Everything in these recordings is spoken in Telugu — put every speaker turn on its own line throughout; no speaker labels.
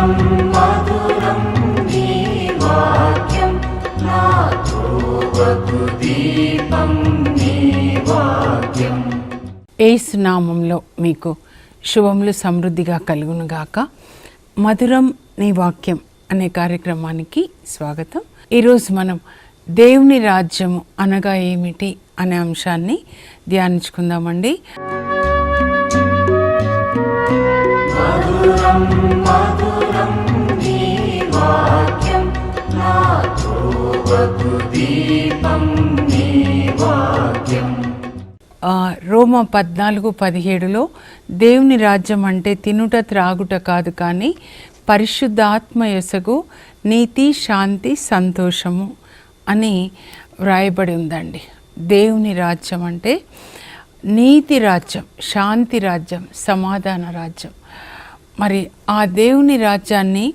మధురం మధురం నీ వాక్యం నా ధ్రువకు దీపం నీ వాక్యం
ఏసు నామంలో మీకు శుభములు సమృద్ధిగా కలుగునుగాక మధురం నీ వాక్యం అనే కార్యక్రమానికి స్వాగతం. ఈరోజు మనం దేవుని రాజ్యము అనగా ఏమిటి అనే అంశాన్ని ధ్యానించుకుందామండి.
మధురం వాక్యం నా దీపం నీ వాక్యం.
రోమ పద్నాలుగు పదిహేడులో దేవుని రాజ్యం అంటే తినుట త్రాగుట కాదు కానీ పరిశుద్ధాత్మ యొసగు నీతి శాంతి సంతోషము అని వ్రాయబడి ఉందండి. దేవుని రాజ్యం అంటే నీతి రాజ్యం శాంతి రాజ్యం సమాధాన రాజ్యం. మరి ఆ దేవుని రాజ్యాన్ని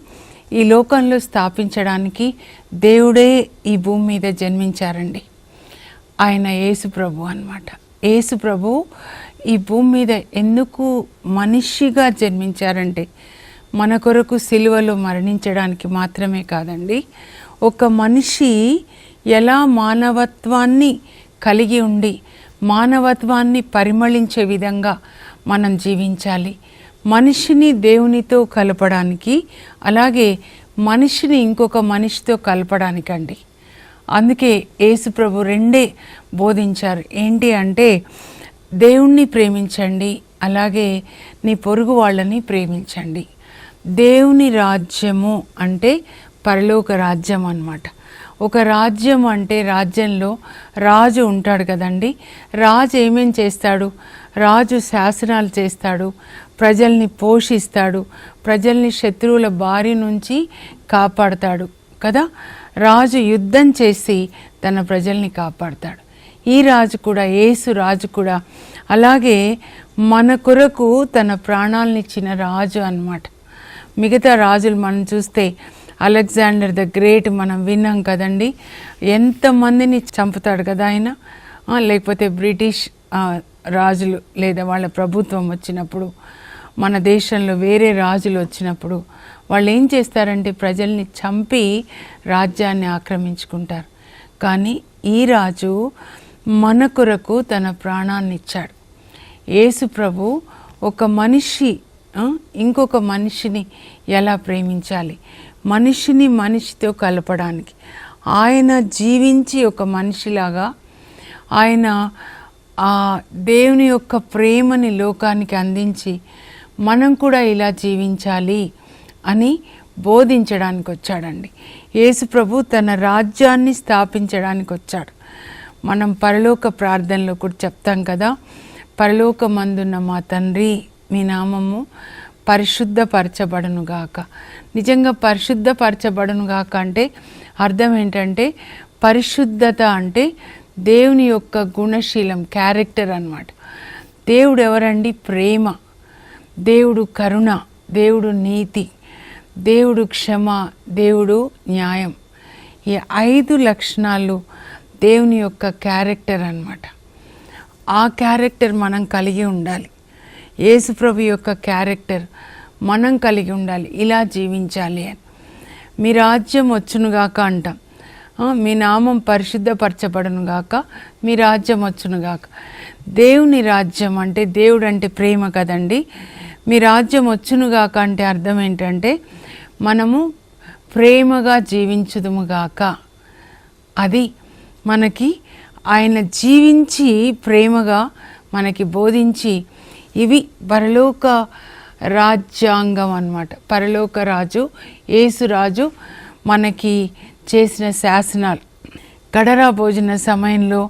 ఈ లోకంలో స్థాపించడానికి దేవుడే ఈ భూమి మీద జన్మించారండి. ఆయన యేసు ప్రభు అన్నమాట. యేసు ప్రభు ఈ భూమి మీద ఎందుకు మనిషిగా జన్మించారంటే మన కొరకు సిలువలో మరణించడానికి మాత్రమే కాదండి. ఒక మనిషి ఎలా మానవత్వాన్ని కలిగి ఉండి మానవత్వాన్ని పరిమళించే విధంగా మనం జీవించాలి. మనిషిని దేవునితో కలపడానికి అలాగే మనిషిని ఇంకొక మనిషితో కలపడానికండి. అందుకే యేసు ప్రభు రెండే బోధించారు. ఏంటి అంటే దేవుణ్ణి ప్రేమించండి అలాగే నీ పొరుగు వాళ్ళని ప్రేమించండి. దేవుని రాజ్యము అంటే పరలోక రాజ్యం అన్నమాట. ఒక రాజ్యం అంటే రాజ్యంలో రాజు ఉంటాడు కదండి. రాజు ఏమేం చేస్తాడు? రాజు శాసనాలు చేస్తాడు ప్రజల్ని పోషిస్తాడు ప్రజల్ని శత్రువుల బారి నుంచి కాపాడతాడు కదా? రాజు యుద్ధం చేసి తన ప్రజల్ని కాపాడతాడు. ఈ రాజు కూడా యేసు రాజు కూడా అలాగే మన కొరకు తన ప్రాణాలనిచ్చిన రాజు అన్నమాట. మిగతా రాజులు మనం చూస్తే అలెగ్జాండర్ ద గ్రేట్ మనం విన్నాం కదండి. ఎంతమందిని చంపుతాడు కదా ఆయన? లేకపోతే బ్రిటిష్ రాజులు లేదా వాళ్ళ ప్రభుత్వం వచ్చినప్పుడు మన దేశంలో వేరే రాజులు వచ్చినప్పుడు వాళ్ళు ఏం చేస్తారంటే ప్రజల్ని చంపి రాజ్యాన్ని ఆక్రమించుకుంటారు. కానీ ఈ రాజు మన కొరకు తన ప్రాణాన్ని ఇచ్చాడు యేసు ప్రభు ఒక మనిషి ఇంకొక మనిషిని ఎలా ప్రేమించాలి? మనిషిని మనిషితో కలపడానికి. ఆయన జీవించి ఒక మనిషిలాగా ఆయన ఆ దేవుని యొక్క ప్రేమని లోకానికి అందించి మనం కూడా ఇలా జీవించాలి అని బోధించడానికి వచ్చాడండి యేసుప్రభు తన రాజ్యాన్ని స్థాపించడానికి వచ్చాడు మనం పరలోక ప్రార్థనలో కూడా చెప్తాం కదా పరలోకమందున్న మా తండ్రి మీ నామము పరిశుద్ధపరచబడనుగాక. నిజంగా పరిశుద్ధపరచబడనుగాక అంటే అర్థం ఏంటంటే పరిశుద్ధత అంటే దేవుని యొక్క గుణశీలం క్యారెక్టర్ అన్నమాట. దేవుడు ఎవరండి ప్రేమ. దేవుడు కరుణ దేవుడు నీతి దేవుడు క్షమ దేవుడు న్యాయం. ఈ ఐదు లక్షణాలు దేవుని యొక్క క్యారెక్టర్ అన్నమాట. ఆ క్యారెక్టర్ మనం కలిగి ఉండాలి. యేసుప్రభు యొక్క క్యారెక్టర్ మనం కలిగి ఉండాలి. ఇలా జీవించాలి అని. మీ రాజ్యం వచ్చునుగాక అంటాం. మీ నామం పరిశుద్ధపరచబడునుగాక మీ రాజ్యం వచ్చునుగాక దేవుని రాజ్యం అంటే దేవుడు అంటే ప్రేమ కదండి. మీ రాజ్యం వచ్చునుగాక అంటే అర్థం ఏంటంటే మనము ప్రేమగా జీవించుదుముగాక అది మనకి ఆయన జీవించి ప్రేమగా మనకి బోధించి ఇవి పరలోక రాజ్యాంగం అన్నమాట. పరలోక రాజు యేసురాజు మనకి చేసిన శాసనాలు. కడరా భోజన సమయంలో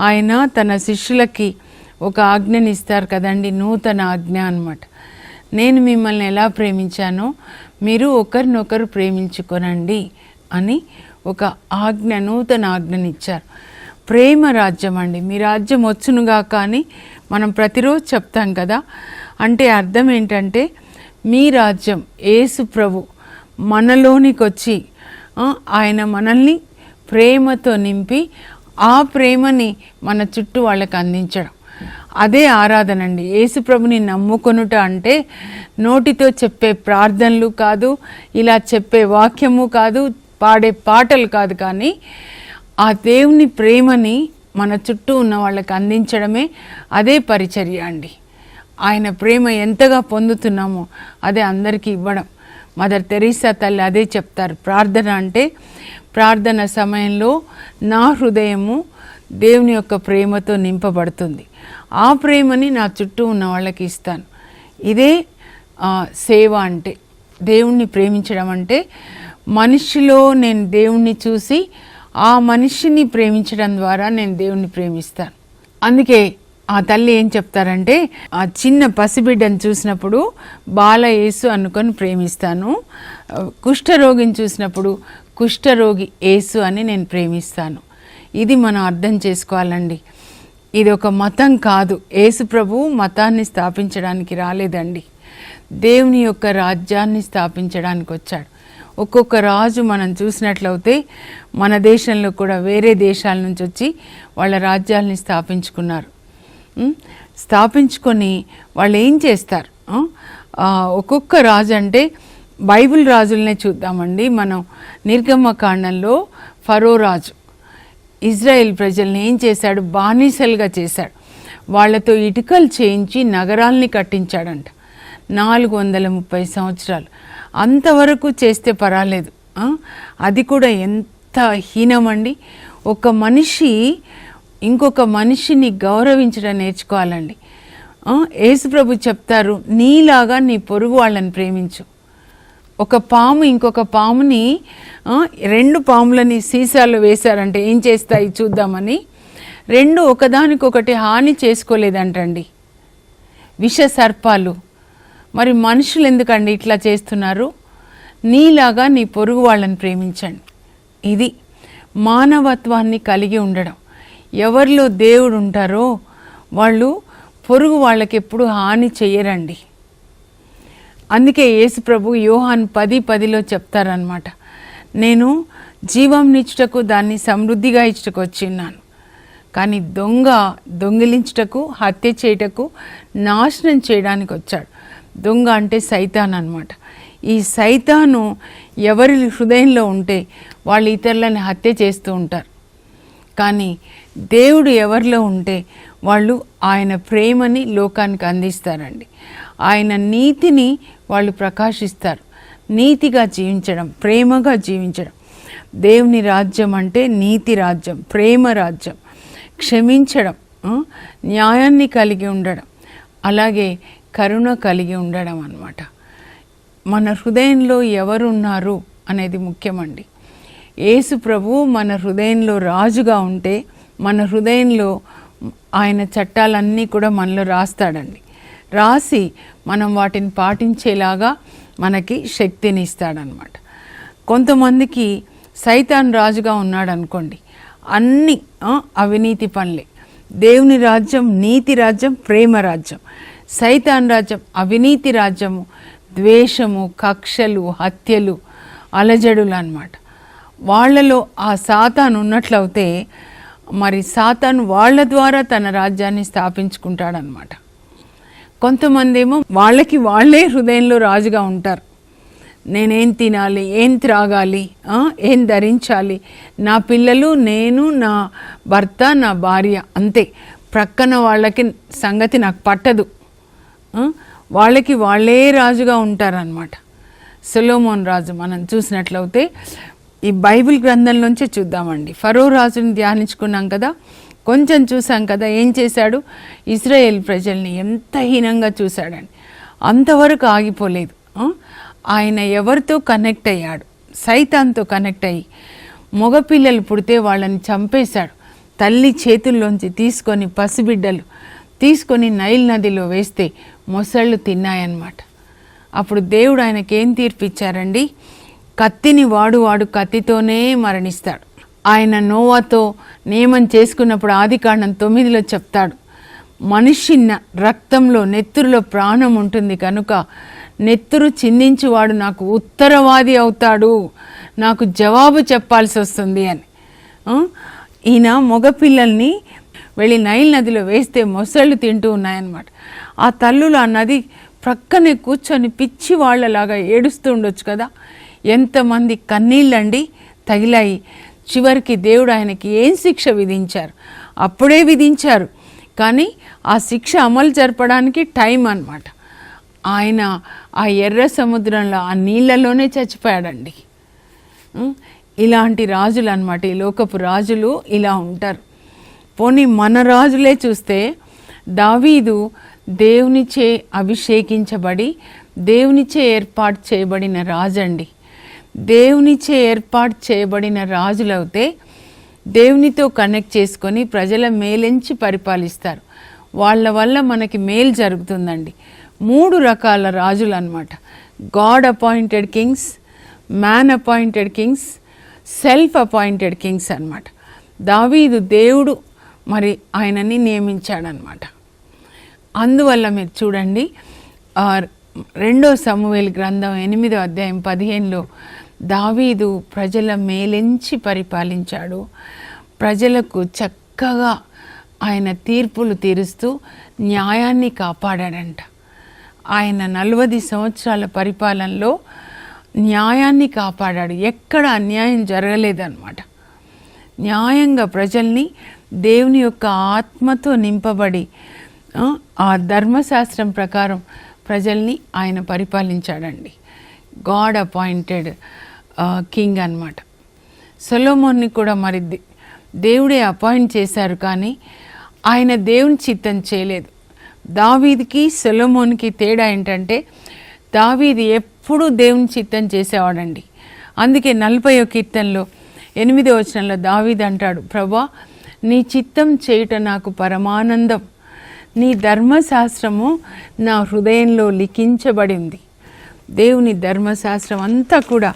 ఆయన తన శిష్యులకి ఒక ఆజ్ఞని ఇస్తారు కదండి నూతన ఆజ్ఞ అన్నమాట. నేను మిమ్మల్ని ఎలా ప్రేమించానో మీరు ఒకరినొకరు ప్రేమించుకొనండి అని ఒక ఆజ్ఞ నూతన ఆజ్ఞనిచ్చారు. ప్రేమ రాజ్యం అండి. మీ రాజ్యం వచ్చునుగా కానీ మనం ప్రతిరోజు చెప్తాం కదా. అంటే అర్థం ఏంటంటే మీ రాజ్యం యేసు ప్రభు మనలోనికి వచ్చి ఆయన మనల్ని ప్రేమతో నింపి ఆ ప్రేమని మన చుట్టూ వాళ్ళకి అందించడం. అదే ఆరాధన అండి యేసుప్రభుని నమ్ముకొనుట అంటే నోటితో చెప్పే ప్రార్థనలు కాదు ఇలా చెప్పే వాక్యము కాదు పాడే పాటలు కాదు కానీ ఆ దేవుని ప్రేమని మన చుట్టూ ఉన్న వాళ్ళకి అందించడమే అదే పరిచర్య అండి. ఆయన ప్రేమ ఎంతగా పొందుతున్నామో అదే అందరికీ ఇవ్వడం. మదర్ తెరీసా తల్లి అదే చెప్తారు. ప్రార్థన అంటే ప్రార్థన సమయంలో నా హృదయము దేవుని యొక్క ప్రేమతో నింపబడుతుంది. ఆ ప్రేమని నా చుట్టూ ఉన్న వాళ్ళకి ఇస్తాను. ఇదే సేవ అంటే దేవుణ్ణి ప్రేమించడం అంటే మనిషిలో నేను దేవుణ్ణి చూసి ఆ మనిషిని ప్రేమించడం ద్వారా నేను దేవుణ్ణి ప్రేమిస్తాను. అందుకే ఆ తల్లి ఏం చెప్తారంటే ఆ చిన్న పసిబిడ్డను చూసినప్పుడు బాలయేసు అనుకొని ప్రేమిస్తాను. కుష్ఠరోగిని చూసినప్పుడు కుష్ఠరోగి యేసు అని నేను ప్రేమిస్తాను. ఇది మనం అర్థం చేసుకోవాలండి. ఇది ఒక మతం కాదు. యేసు మతాన్ని స్థాపించడానికి రాలేదండి. దేవుని యొక్క రాజ్యాన్ని స్థాపించడానికి వచ్చాడు. ఒక్కొక్క రాజు మనం చూసినట్లయితే మన దేశంలో కూడా వేరే దేశాల నుంచి వచ్చి వాళ్ళ రాజ్యాల్ని స్థాపించుకున్నారు. స్థాపించుకొని వాళ్ళు ఏం చేస్తారు? ఒక్కొక్క రాజు అంటే బైబిల్ రాజులనే చూద్దామండి. మనం నిర్గమకాండంలో ఫరో రాజు. ఇజ్రాయెల్ ప్రజల్ని ఏం చేశాడు? బానిసలుగా చేశాడు. వాళ్ళతో ఇటుకలు చేయించి నగరాల్ని కట్టించాడంట. నాలుగు వందల ముప్పై సంవత్సరాలు. అంతవరకు చేస్తే పర్వాలేదు. అది కూడా ఎంత హీనమండి. ఒక మనిషి ఇంకొక మనిషిని గౌరవించడం నేర్చుకోవాలండి. యేసుప్రభు చెప్తారు నీలాగా నీ పొరుగు వాళ్ళని ప్రేమించు. ఒక పాము ఇంకొక పాముని రెండు పాములని సీసాలో వేశారంటే ఏం చేస్తాయి చూద్దామని. రెండు ఒకదానికొకటి హాని చేసుకోలేదంటండి. విష సర్పాలు. మరి మనుషులు ఎందుకండి ఇట్లా చేస్తున్నారు? నీలాగా నీ పొరుగు వాళ్ళని ప్రేమించండి. ఇది మానవత్వాన్ని కలిగి ఉండడం. ఎవరిలో దేవుడు ఉంటారో వాళ్ళు పొరుగు వాళ్ళకి ఎప్పుడు హాని చెయ్యరండి. అందుకే యేసు ప్రభు యోహాన్ పది పదిలో చెప్తారనమాట నేను జీవం నిచ్చుటకు దాన్ని సమృద్ధిగా ఇచ్చుటకు వచ్చిన్నాను. కానీ దొంగ దొంగిలించుటకు హత్య చేయుటకు నాశనం చేయడానికి వచ్చాడు. దొంగ అంటే సైతాన్ అన్నమాట ఈ సైతాను ఎవరి హృదయంలో ఉంటే వాళ్ళు ఇతరులని హత్య చేస్తూ ఉంటారు. కానీ దేవుడు ఎవరిలో ఉంటే వాళ్ళు ఆయన ప్రేమని లోకానికి అందిస్తారండి. ఆయన నీతిని వాళ్ళు ప్రకాశిస్తారు. నీతిగా జీవించడం ప్రేమగా జీవించడం. దేవుని రాజ్యం అంటే నీతి రాజ్యం ప్రేమ రాజ్యం. క్షమించడం న్యాయాన్ని కలిగి ఉండడం. అలాగే కరుణ కలిగి ఉండడం అన్నమాట. మన హృదయంలో ఎవరున్నారు అనేది ముఖ్యమండి. యేసు ప్రభు మన హృదయంలో రాజుగా ఉంటే మన హృదయంలో ఆయన చట్టాలన్నీ కూడా మనలో రాస్తాడండి. రాసి మనం వాటిని పాటించేలాగా మనకి శక్తిని ఇస్తాడనమాట కొంతమందికి సైతాన్ రాజుగా ఉన్నాడు అనుకోండి అన్ని అవినీతి పనులే. దేవుని రాజ్యం నీతి రాజ్యం ప్రేమ రాజ్యం. సైతాన్ రాజ్యం అవినీతి రాజ్యము ద్వేషము కక్షలు హత్యలు అలజడులు అనమాట వాళ్ళలో ఆ సాతాన్ ఉన్నట్లయితే మరి సాతాన్ వాళ్ళ ద్వారా తన రాజ్యాన్ని స్థాపించుకుంటాడనమాట. కొంతమంది ఏమో వాళ్ళకి వాళ్ళే హృదయంలో రాజుగా ఉంటారు. నేనేం తినాలి ఏం త్రాగాలి ఏం ధరించాలి? నా పిల్లలు నేను నా భర్త నా భార్య అంతే. ప్రక్కన వాళ్ళకి సంగతి నాకు పట్టదు. వాళ్ళకి వాళ్ళే రాజుగా ఉంటారనమాట సొలోమోన్ రాజు మనం చూసినట్లయితే ఈ బైబిల్ గ్రంథంలోంచే చూద్దామండి. ఫరో రాజుని ధ్యానించుకున్నాం కదా? కొంచెం చూసాం కదా ఏం చేశాడు? ఇస్రాయేల్ ప్రజల్ని ఎంత హీనంగా చూశాడని అంతవరకు ఆగిపోలేదు. ఆయన ఎవరితో కనెక్ట్ అయ్యాడు? సైతాన్తో కనెక్ట్ అయ్యి మగపిల్లలు పుడితే వాళ్ళని చంపేశాడు. తల్లి చేతుల్లోంచి తీసుకొని పసిబిడ్డలు తీసుకొని నైల్ నదిలో వేస్తే మొసళ్ళు తిన్నాయన్నమాట. అప్పుడు దేవుడు ఆయనకి ఏం తీర్పిచ్చారండి? కత్తిని వాడు వాడు కత్తితోనే మరణిస్తాడు. ఆయన నోవాతో నియమం చేసుకున్నప్పుడు ఆదికాండం తొమ్మిదిలో చెప్తాడు మనిషి రక్తంలో నెత్తురులో ప్రాణం ఉంటుంది కనుక నెత్తురు చిందించువాడు నాకు ఉత్తరవాది అవుతాడు నాకు జవాబు చెప్పాల్సి వస్తుంది అని. ఈయన మగపిల్లల్ని వెళ్ళి నైల్ నదిలో వేస్తే మొసళ్ళు తింటూ ఉన్నాయన్నమాట. ఆ తల్లులు ఆ నది ప్రక్కనే కూర్చొని పిచ్చి వాళ్ళలాగా ఏడుస్తూ ఉండొచ్చు కదా. ఎంతమంది కన్నీళ్ళండి తగిలాయి. చివరికి దేవుడు ఆయనకి ఏం శిక్ష విధించారు? అప్పుడే విధించారు. కానీ ఆ శిక్ష అమలు జరపడానికి టైం అనమాట ఆయన ఆ ఎర్ర సముద్రంలో ఆ నీళ్ళలోనే చచ్చిపోయాడండి. ఇలాంటి రాజులు అనమాట ఈ లోకపు రాజులు ఇలా ఉంటారు. పోనీ మన రాజులే చూస్తే దావీదు దేవునిచే అభిషేకించబడి దేవునిచే ఏర్పాటు చేయబడిన రాజండి. దేవునిచే ఏర్పాటు చేయబడిన రాజులైతే దేవునితో కనెక్ట్ చేసుకొని ప్రజల మేలెంచి పరిపాలిస్తారు. వాళ్ళ వల్ల మనకి మేలు జరుగుతుందండి. మూడు రకాల రాజులు అనమాట God appointed kings man appointed kings self appointed kings అన్నమాట. దావీదు దేవుడు మరి ఆయనని నియమించాడనమాట అందువల్ల మీరు చూడండి రెండో సమూవేలు గ్రంథం ఎనిమిదో అధ్యాయం పదిహేనులో దావీదు ప్రజల మేలెంచి పరిపాలించాడు? ప్రజలకు చక్కగా ఆయన తీర్పులు తీరుస్తూ న్యాయాన్ని కాపాడాడంట. ఆయన నలభై సంవత్సరాల పరిపాలనలో న్యాయాన్ని కాపాడాడు. ఎక్కడ అన్యాయం జరగలేదన్నమాట. న్యాయంగా ప్రజల్ని దేవుని యొక్క ఆత్మతో నింపబడి ఆ, ఆ ధర్మశాస్త్రం ప్రకారం ప్రజల్ని ఆయన పరిపాలించాడండి. గాడ్ అపాయింటెడ్ కింగ్ అన్నమాట. సొలోమోన్ని కూడా మరి దేవుడే అపాయింట్ చేశారు కానీ ఆయన దేవుని చిత్తం చేయలేదు. దావీదికి సొలోమోన్కి తేడా ఏంటంటే దావీది ఎప్పుడూ దేవుని చిత్తం చేసేవాడండి. అందుకే నలభై కీర్తనలో ఎనిమిదో వచనంలో దావీద్ అంటాడు ప్రభా నీ చిత్తం చేయుట నాకు పరమానందం. నీ ధర్మశాస్త్రము నా హృదయంలో లిఖించబడి ఉంది దేవుని ధర్మశాస్త్రం అంతా కూడా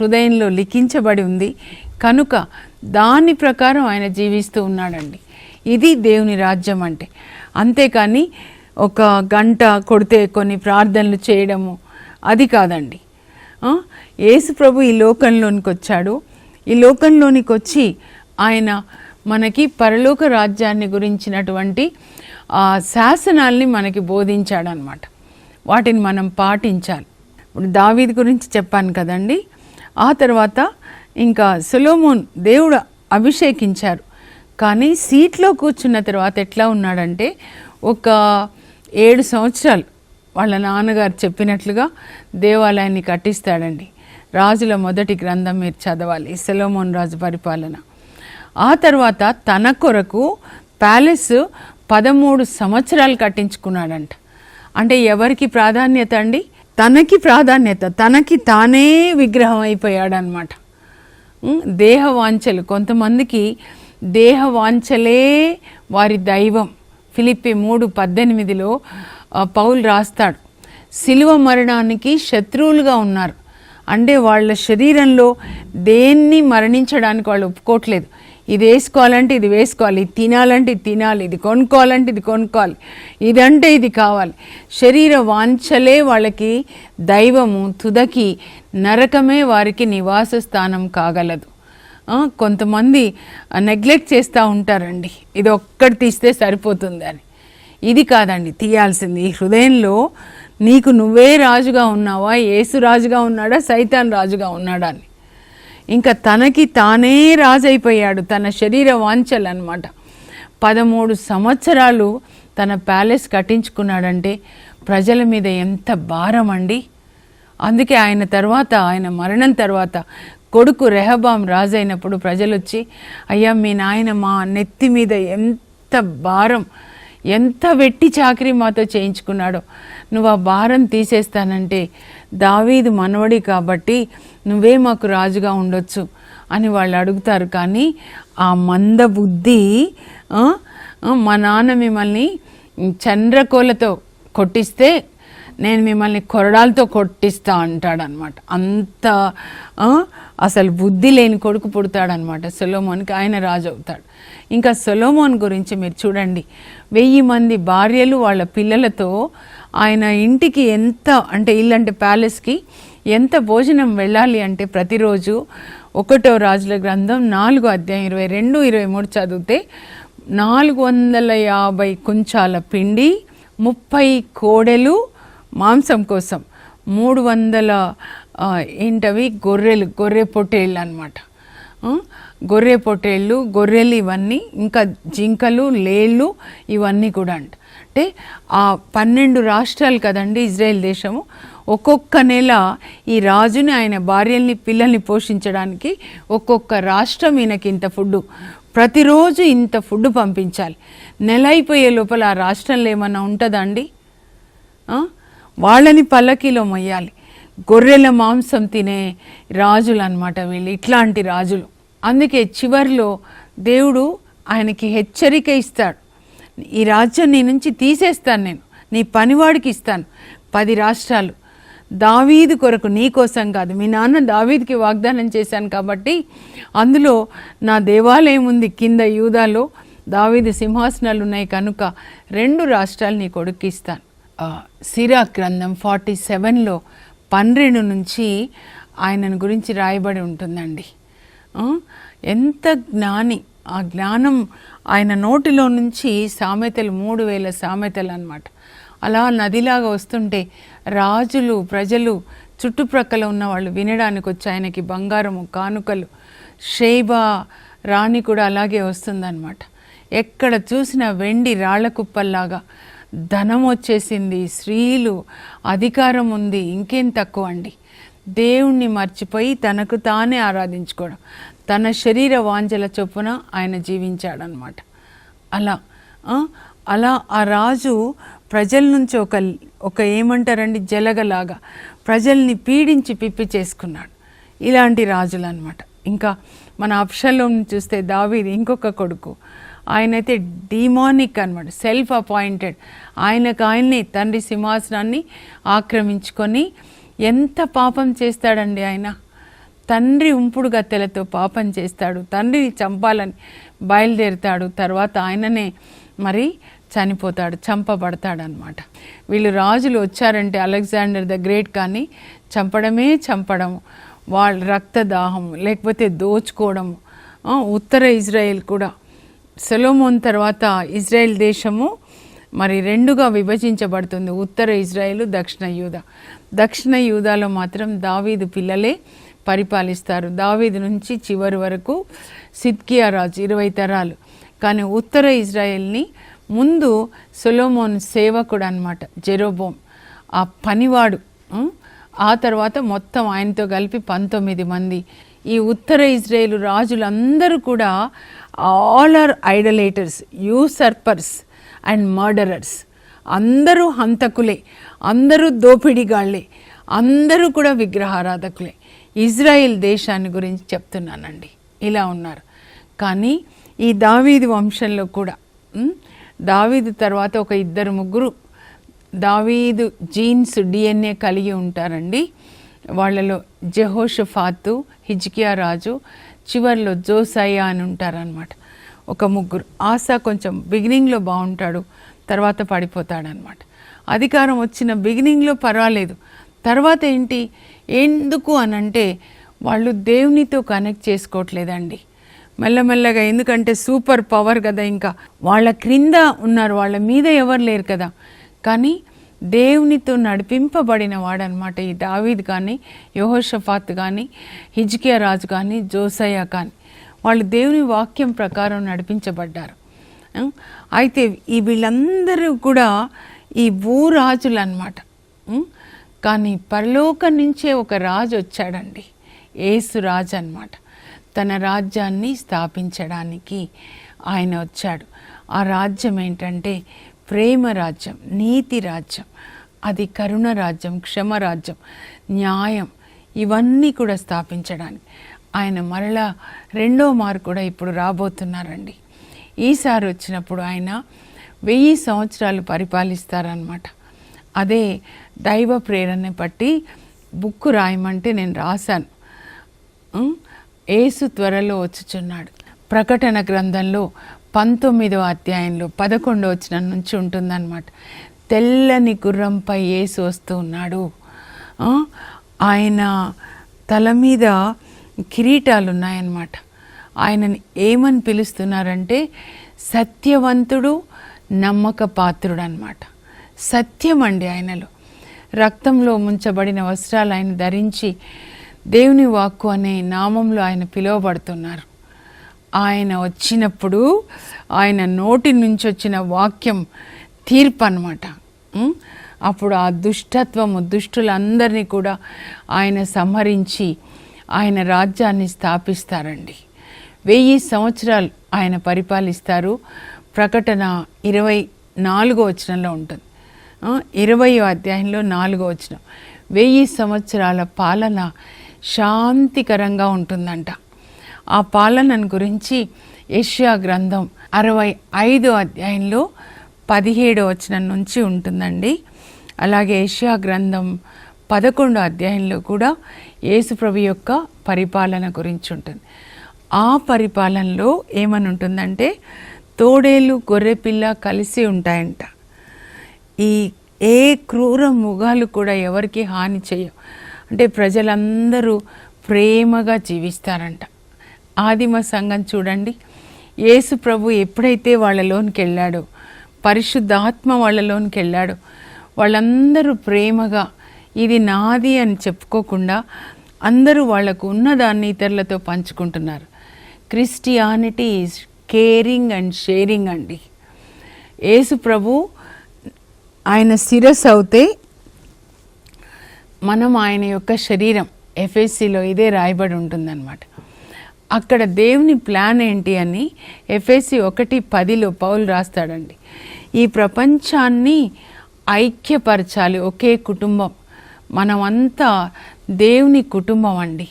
హృదయంలో లిఖించబడి ఉంది. కనుక దాని ప్రకారం ఆయన జీవిస్తూ ఉన్నాడండి. ఇది దేవుని రాజ్యం అంటే. అంతేకాని ఒక గంట కొడితే కొన్ని ప్రార్థనలు చేయడము అది కాదండి. యేసు ప్రభు ఈ లోకంలోనికి వచ్చాడు. ఈ లోకంలోనికి వచ్చి ఆయన మనకి పరలోక రాజ్యాన్ని గురించినటువంటి ఆ శాసనాల్ని మనకి బోధించాడనమాట వాటిని మనం పాటించాలి. ఇప్పుడు దావీది గురించి చెప్పాను కదండి. ఆ తర్వాత ఇంకా సొలోమోన్ దేవుడు అభిషేకించారు. కానీ సీట్లో కూర్చున్న తర్వాత ఎట్లా ఉన్నాడంటే ఒక ఏడు సంవత్సరాలు వాళ్ళ నాన్నగారు చెప్పినట్లుగా దేవాలయాన్ని కట్టిస్తాడండి. రాజుల మొదటి గ్రంథం మీరు చదవాలి సెలోమోన్ రాజు పరిపాలన. ఆ తర్వాత తన కొరకు ప్యాలెస్ పదమూడు సంవత్సరాలు కట్టించుకున్నాడంట. అంటే ఎవరికి ప్రాధాన్యత అండి? తనకి ప్రాధాన్యత తనకి తానే విగ్రహం అయిపోయాడనమాట దేహ వాంఛలు కొంతమందికి దేహ వాంఛలే వారి దైవం. ఫిలిప్పి మూడు పద్దెనిమిదిలో పౌలు రాస్తాడు. శిలువ మరణానికి శత్రువులుగా ఉన్నారు. అంటే వాళ్ళ శరీరంలో దేన్ని మరణించడానికి వాళ్ళు ఒప్పుకోవట్లేదు. ఇది వేసుకోవాలంటే ఇది వేసుకోవాలి ఇది తినాలంటే ఇది తినాలి ఇది కొనుక్కోవాలంటే ఇది కొనుక్కోవాలి ఇదంటే ఇది కావాలి. శరీర వాంఛలే వాళ్ళకి దైవము తుదకి నరకమే వారికి నివాస స్థానం కాగలదు. కొంతమంది నెగ్లెక్ట్ చేస్తూ ఉంటారండి. ఇది ఒక్కటి తీస్తే సరిపోతుంది అని. ఇది కాదండి తీయాల్సింది. ఈ హృదయంలో నీకు నువ్వే రాజుగా ఉన్నావా యేసు రాజుగా ఉన్నాడా సైతాన్ రాజుగా ఉన్నాడా అని. ఇంకా తనకి తానే రాజైపోయాడు తన శరీర వాంఛలు అనమాట పదమూడు సంవత్సరాలు తన ప్యాలెస్ కట్టించుకున్నాడంటే ప్రజల మీద ఎంత భారం అండి అందుకే ఆయన తర్వాత ఆయన మరణం తర్వాత కొడుకు రెహబాం రాజైనప్పుడు ప్రజలు వచ్చి అయ్యా మీ నాయన మా నెత్తి మీద ఎంత భారం ఎంత వెట్టి చాకరీ మాతో చేయించుకున్నాడో. నువ్వు ఆ భారం తీసేస్తానంటే దావీదు మనవడి కాబట్టి నువ్వే మాకు రాజుగా ఉండొచ్చు అని వాళ్ళు అడుగుతారు. కానీ ఆ మంద బుద్ధి మా నాన్న మిమ్మల్ని చంద్రకోలతో కొట్టిస్తే నేను మిమ్మల్ని కొరడాలతో కొట్టిస్తా అంటాడనమాట. అంత అసలు బుద్ధి లేని కొడుకు పుడతాడనమాట. సొలోమోన్కి ఆయన రాజు అవుతాడు. ఇంకా సొలోమోన్ గురించి మీరు చూడండి. వెయ్యి మంది భార్యలు వాళ్ళ పిల్లలతో ఆయన ఇంటికి ఎంత అంటే ఇల్లంటే ప్యాలెస్కి ఎంత భోజనం వెళ్ళాలి అంటే ప్రతిరోజు ఒకటో రాజుల గ్రంథం నాలుగు అధ్యాయం ఇరవై రెండు ఇరవై మూడు చదివితే నాలుగు వందల యాభై కుంచాల పిండి ముప్పై కోడెలు మాంసం కోసం మూడు వందల ఏంటవి? గొర్రెలు గొర్రె పొట్టేళ్ళు అనమాట గొర్రె పొట్టేళ్ళు గొర్రెలు ఇవన్నీ ఇంకా జింకలు లేళ్ళు ఇవన్నీ కూడా అంట. అంటే ఆ పన్నెండు రాష్ట్రాలు కదండి ఇజ్రాయెల్ దేశము. ఒక్కొక్క నెల ఈ రాజుని ఆయన భార్యల్ని పిల్లల్ని పోషించడానికి ఒక్కొక్క రాష్ట్రం ఈయనకి ఇంత ఫుడ్ ప్రతిరోజు ఇంత ఫుడ్ పంపించాలి. నెల అయిపోయే లోపల ఆ రాష్ట్రంలో ఏమన్నా ఉంటుందా అండి? వాళ్ళని పల్లకీలో మొయ్యాలి. గొర్రెల మాంసం తినే రాజులు అనమాట వీళ్ళు ఇట్లాంటి రాజులు. అందుకే చివర్లో దేవుడు ఆయనకి హెచ్చరిక ఇస్తాడు. ఈ రాజ్యం నీ నుంచి తీసేస్తాను నేను. నీ పనివాడికి ఇస్తాను. పది రాష్ట్రాలు. దావీదు కొరకు నీ కోసం కాదు. మీ నాన్న దావీదికి వాగ్దానం చేశాను కాబట్టి అందులో నా దేవాలయం ఉంది కింద యూదాలో. దావీదు సింహాసనాలు ఉన్నాయి కనుక రెండు రాష్ట్రాలు నీ కొడుకు ఇస్తాను. సిరా గ్రంథం ఫార్టీ సెవెన్లో పన్నెండు నుంచి ఆయనను గురించి రాయబడి ఉంటుందండి. ఎంత జ్ఞాని. ఆ జ్ఞానం ఆయన నోటిలో నుంచి సామెతలు మూడు వేల సామెతలు అన్నమాట. అలా నదిలాగా వస్తుంటే రాజులు ప్రజలు చుట్టుప్రక్కల ఉన్న వాళ్ళు వినడానికి వచ్చి ఆయనకి బంగారము కానుకలు షేబ రాణి కూడా అలాగే వస్తుందన్నమాట. ఎక్కడ చూసిన వెండి రాళ్ళ కుప్పల్లాగా ధనం వచ్చేసింది స్త్రీలు అధికారం ఉంది ఇంకేం తక్కువ అండి దేవుణ్ణి మర్చిపోయి తనకు తానే ఆరాధించుకోవడం. తన శరీర వాంఛల చొప్పున ఆయన జీవించాడనమాట. అలా అలా ఆ రాజు ప్రజల నుంచి ఒక ఒక ఏమంటారండి జలగలాగా ప్రజల్ని పీడించి పిప్పి చేసుకున్నాడు. ఇలాంటి రాజులు అనమాట ఇంకా మన అప్షలోని చూస్తే దావీది ఇంకొక కొడుకు. ఆయనైతే డిమానిక్ అనమాట సెల్ఫ్ అపాయింటెడ్ ఆయనకు ఆయన్ని తండ్రి సింహాసనాన్ని ఆక్రమించుకొని ఎంత పాపం చేస్తాడండి ఆయన? తండ్రి ఉంపుడు గత్తెలతో పాపం చేస్తాడు. తండ్రిని చంపాలని బయలుదేరుతాడు. తర్వాత ఆయననే మరి చనిపోతాడు చంపబడతాడనమాట వీళ్ళు రాజులు వచ్చారంటే అలెగ్జాండర్ ద గ్రేట్ కానీ చంపడమే చంపడం వాళ్ళ రక్తదాహం లేకపోతే దోచుకోవడము ఉత్తర ఇజ్రాయెల్ కూడా. సెలోమోన్ తర్వాత ఇజ్రాయెల్ దేశము మరి రెండుగా విభజించబడుతుంది. ఉత్తర ఇజ్రాయెల్ దక్షిణ యూద. దక్షిణ యూదాలో మాత్రం దావీదు పిల్లలే పరిపాలిస్తారు. దావీదు నుంచి చివరి వరకు సిద్కియా రాజు ఇరవై తరాలు. కానీ ఉత్తర ఇజ్రాయెల్ని ముందు సొలోమోన్ సేవకుడు అనమాట జెరోబోమ్. ఆ పనివాడు ఆ తర్వాత మొత్తం ఆయనతో కలిపి పంతొమ్మిది మంది. ఈ ఉత్తర ఇజ్రాయేల్ రాజులందరూ కూడా all are idolaters usurpers and murderers. అందరూ హంతకులే అందరూ దోపిడిగాళ్ళే అందరూ కూడా విగ్రహారాధకులే. ఇజ్రాయిల్ దేశాన్ని గురించి చెప్తున్నానండి. ఇలా ఉన్నారు. కానీ ఈ దావీదు వంశంలో కూడా దావీదు తర్వాత ఒక ఇద్దరు ముగ్గురు దావీదు జీన్స్ డిఎన్ఏ కలిగి ఉంటారండి. వాళ్ళలో జెహోషఫాతు హిజ్కియా రాజు చివర్లో జోసయ్య అని ఉంటారనమాట ఒక ముగ్గురు. ఆశా కొంచెం బిగినింగ్లో బాగుంటాడు తర్వాత పడిపోతాడనమాట అధికారం వచ్చిన బిగినింగ్లో పర్వాలేదు. తర్వాత ఏంటి? ఎందుకు అనంటే వాళ్ళు దేవునితో కనెక్ట్ చేసుకోవట్లేదండి. మెల్లమెల్లగా ఎందుకంటే సూపర్ పవర్ కదా ఇంకా. వాళ్ళ క్రింద ఉన్నారు వాళ్ళ మీద ఎవరు లేరు కదా. కానీ దేవునితో నడిపింపబడిన వాడనమాట ఈ దావీద్ కానీ యోహోషఫాత్ కానీ హిజ్కియా రాజు కానీ జోసయ్య కానీ. వాళ్ళు దేవుని వాక్యం ప్రకారం నడిపించబడ్డారు. అయితే ఈ వీళ్ళందరూ కూడా ఈ భూరాజులు అనమాట కానీ పరలోకం నుంచే ఒక రాజు వచ్చాడండి. ఏసు రాజు అన్నమాట. తన రాజ్యాన్ని స్థాపించడానికి ఆయన వచ్చాడు. ఆ రాజ్యం ఏంటంటే ప్రేమ రాజ్యం నీతి రాజ్యం. అది కరుణ రాజ్యం క్షమ రాజ్యం న్యాయం ఇవన్నీ కూడా స్థాపించడానికి. ఆయన మరలా రెండో మారు కూడా ఇప్పుడు రాబోతున్నారండి. ఈసారి వచ్చినప్పుడు ఆయన వెయ్యి సంవత్సరాలు పరిపాలిస్తారనమాట అదే దైవ ప్రేరణ బట్టి బుక్ రాయమంటే నేను రాశాను. ఏసు త్వరలో వచ్చుచున్నాడు. ప్రకటన గ్రంథంలో పంతొమ్మిదవ అధ్యాయంలో పదకొండో వచ్చిన నుంచి ఉంటుందన్నమాట. తెల్లని గుర్రంపై ఏసు వస్తూ ఉన్నాడు. ఆయన తల మీద కిరీటాలు ఉన్నాయన్నమాట ఆయనని ఏమని పిలుస్తున్నారంటే సత్యవంతుడు నమ్మక పాత్రుడు అనమాట సత్యం అండి ఆయనలో. రక్తంలో ముంచబడిన వస్త్రాలు ఆయన ధరించి దేవుని వాక్కు అనే నామంలో ఆయన పిలువబడుతున్నారు. ఆయన వచ్చినప్పుడు ఆయన నోటి నుంచి వచ్చిన వాక్యం తీర్పు అనమాట అప్పుడు ఆ దుష్టత్వము దుష్టులందరినీ కూడా ఆయన సంహరించి ఆయన రాజ్యాన్ని స్థాపిస్తారండి. వెయ్యి సంవత్సరాలు ఆయన పరిపాలిస్తారు. ప్రకటన ఇరవై నాలుగో వచనంలో ఉంటుంది. ఇరవయో అధ్యాయంలో నాలుగో వచనం. వెయ్యి సంవత్సరాల పాలన శాంతికరంగా ఉంటుందంట. ఆ పాలనను గురించి ఏషియా గ్రంథం అరవై ఐదో అధ్యాయంలో పదిహేడో వచనం నుంచి ఉంటుందండి. అలాగే ఏషియా గ్రంథం పదకొండో అధ్యాయంలో కూడా యేసుప్రభు యొక్క పరిపాలన గురించి ఉంటుంది. ఆ పరిపాలనలో ఏమని ఉంటుందంటే తోడేలు గొర్రెపిల్ల కలిసి ఉంటాయంట. ఈ ఏ క్రూర మృగాలు కూడా ఎవరికి హాని చేయవు. అంటే ప్రజలందరూ ప్రేమగా జీవిస్తారంట. ఆదిమ సంఘం చూడండి. యేసు ప్రభు ఎప్పుడైతే వాళ్ళలోనికి వెళ్ళాడో పరిశుద్ధాత్మ వాళ్ళలోనికి వెళ్ళాడో వాళ్ళందరూ ప్రేమగా ఇది నాది అని చెప్పుకోకుండా అందరూ వాళ్ళకు ఉన్నదాన్ని ఇతరులతో పంచుకుంటున్నారు. Christianity is caring and sharing అండి. యేసు ప్రభు ఆయన శిరస్సు అవుతే మనం ఆయన యొక్క శరీరం ఎఫ్ఎస్సిలో ఇదే రాయబడి ఉంటుందన్నమాట. అక్కడ దేవుని ప్లాన్ ఏంటి అని ఎఫ్ఎస్సి ఒకటి పదిలో పౌలు రాస్తాడండి. ఈ ప్రపంచాన్ని ఐక్యపరచాలి ఒకే కుటుంబం. మనమంతా దేవుని కుటుంబం అండి.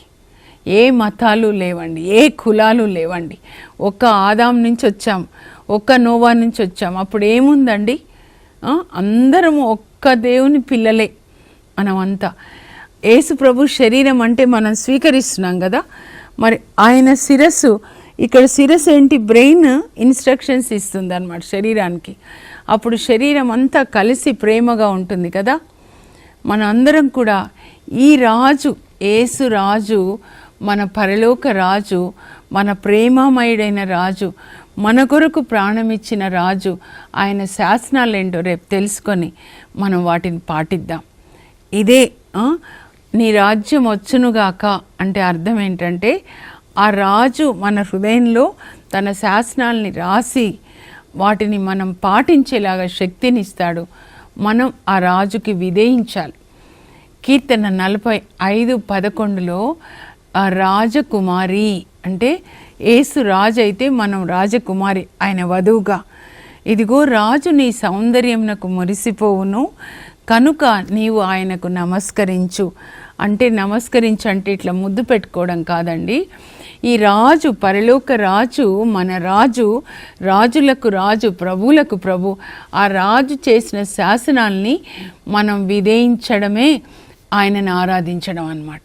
ఏ మతాలు లేవండి ఏ కులాలు లేవండి. ఒక్క ఆదాం నుంచి వచ్చాం ఒక్క నోవా నుంచి వచ్చాం. అప్పుడు ఏముందండి? అందరము ఒక్క దేవుని పిల్లలే మనమంతా. యేసు ప్రభు శరీరం అంటే మనం స్వీకరిస్తున్నాం కదా? మరి ఆయన శిరస్సు ఇక్కడ శిరస్సు ఏంటి? బ్రెయిన్ ఇన్స్ట్రక్షన్స్ ఇస్తుంది అనమాట శరీరానికి. అప్పుడు శరీరం అంతా కలిసి ప్రేమగా ఉంటుంది కదా? మన అందరం కూడా ఈ రాజు ఏసు రాజు మన పరలోక రాజు మన ప్రేమమయుడైన రాజు మన కొరకు ప్రాణమిచ్చిన రాజు ఆయన శాసనాలు ఏంటో రేపు తెలుసుకొని మనం వాటిని పాటిద్దాం. ఇదే నీ రాజ్యం వచ్చునుగాక అంటే అర్థం ఏంటంటే ఆ రాజు మన హృదయంలో తన శాసనాల్ని రాసి వాటిని మనం పాటించేలాగా శక్తినిస్తాడు. మనం ఆ రాజుకి విధేయించాలి. కీర్తన నలభై ఐదు పదకొండులో ఆ రాజకుమారి అంటే ఏసు రాజు అయితే మనం రాజకుమారి ఆయన వధువుగా. ఇదిగో రాజు నీ సౌందర్యంనకు మురిసిపోవును కనుక నీవు ఆయనకు నమస్కరించు. అంటే నమస్కరించు అంటే ఇట్లా ముద్దు పెట్టుకోవడం కాదండి. ఈ రాజు పరలోక రాజు మన రాజు రాజులకు రాజు ప్రభువులకు ప్రభు ఆ రాజు చేసిన శాసనాల్ని మనం విధేయించడమే ఆయనను ఆరాధించడం అన్నమాట.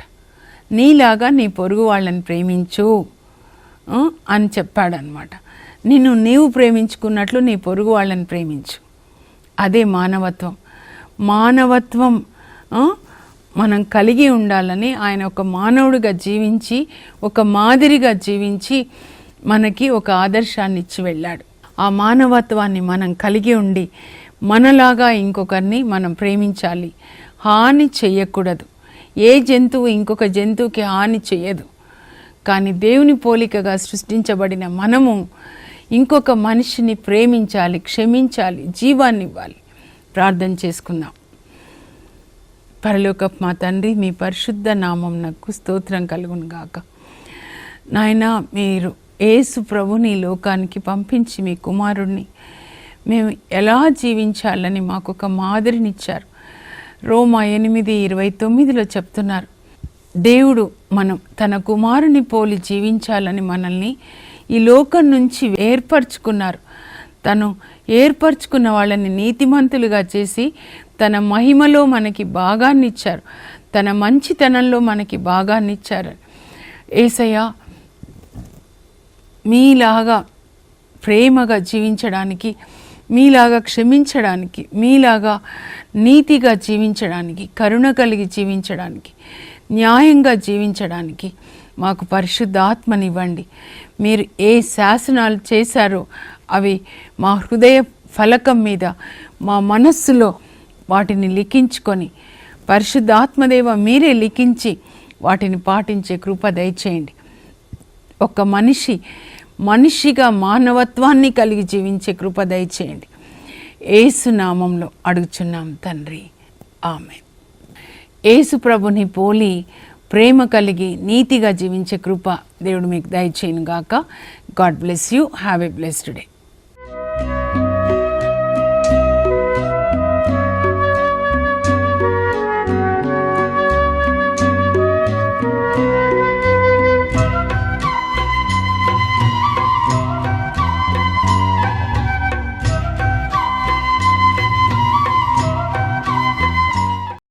నీలాగా నీ పొరుగు వాళ్ళని ప్రేమించు. అని చెప్పాడనమాట. నిన్ను నీవు ప్రేమించుకున్నట్లు నీ పొరుగు వాళ్ళని ప్రేమించు. అదే మానవత్వం. మానవత్వం మనం కలిగి ఉండాలని ఆయన ఒక మానవుడిగా జీవించి ఒక మాదిరిగా జీవించి మనకి ఒక ఆదర్శాన్ని ఇచ్చి వెళ్ళాడు. ఆ మానవత్వాన్ని మనం కలిగి ఉండి మనలాగా ఇంకొకరిని మనం ప్రేమించాలి. హాని చేయకూడదు ఏ జంతువు ఇంకొక జంతువుకి హాని చేయదు కానీ దేవుని పోలికగా సృష్టించబడిన మనము ఇంకొక మనిషిని ప్రేమించాలి క్షమించాలి జీవాన్ని ఇవ్వాలి ప్రార్థన చేసుకుందాం. పరలోక మా తండ్రి మీ పరిశుద్ధ నామం నాకు స్తోత్రం కలుగును గాక నాయన మీరు ఏసు ప్రభుని లోకానికి పంపించి మీ కుమారుణ్ణి మేము ఎలా జీవించాలని మాకు ఒక మాదిరినిచ్చారు. రోమా ఎనిమిది ఇరవై తొమ్మిదిలో చెప్తున్నారు. దేవుడు మనం తన కుమారుని పోలి జీవించాలని మనల్ని ఈ లోకం నుంచి ఏర్పరచుకున్నారు. తను ఏర్పరచుకున్న వాళ్ళని నీతిమంతులుగా చేసి తన మహిమలో మనకి భాగాన్నిచ్చారు. తన మంచితనంలో మనకి భాగాన్నిచ్చారు. ఏసయ్య మీలాగా ప్రేమగా జీవించడానికి మీలాగా క్షమించడానికి మీలాగా నీతిగా జీవించడానికి కరుణ కలిగి జీవించడానికి న్యాయంగా జీవించడానికి మాకు పరిశుద్ధాత్మనివ్వండి. మీరు ఏ శాసనాలు చేశారో అవి మా హృదయ ఫలకం మీద మా మనస్సులో వాటిని లిఖించుకొని పరిశుద్ధాత్మదేవ మీరే లిఖించి వాటిని పాటించే కృప దయచేయండి. ఒక మనిషి మనిషిగా మానవత్వాన్ని కలిగి జీవించే కృప దయచేయండి. ఏసునామంలో అడుగుచున్నాం తండ్రి. ఆమె ఏసు ప్రభుని పోలి ప్రేమ కలిగి నీతిగా జీవించే కృప దేవుడు మీకు దయచేయను గాక God bless you. Have a blessed day.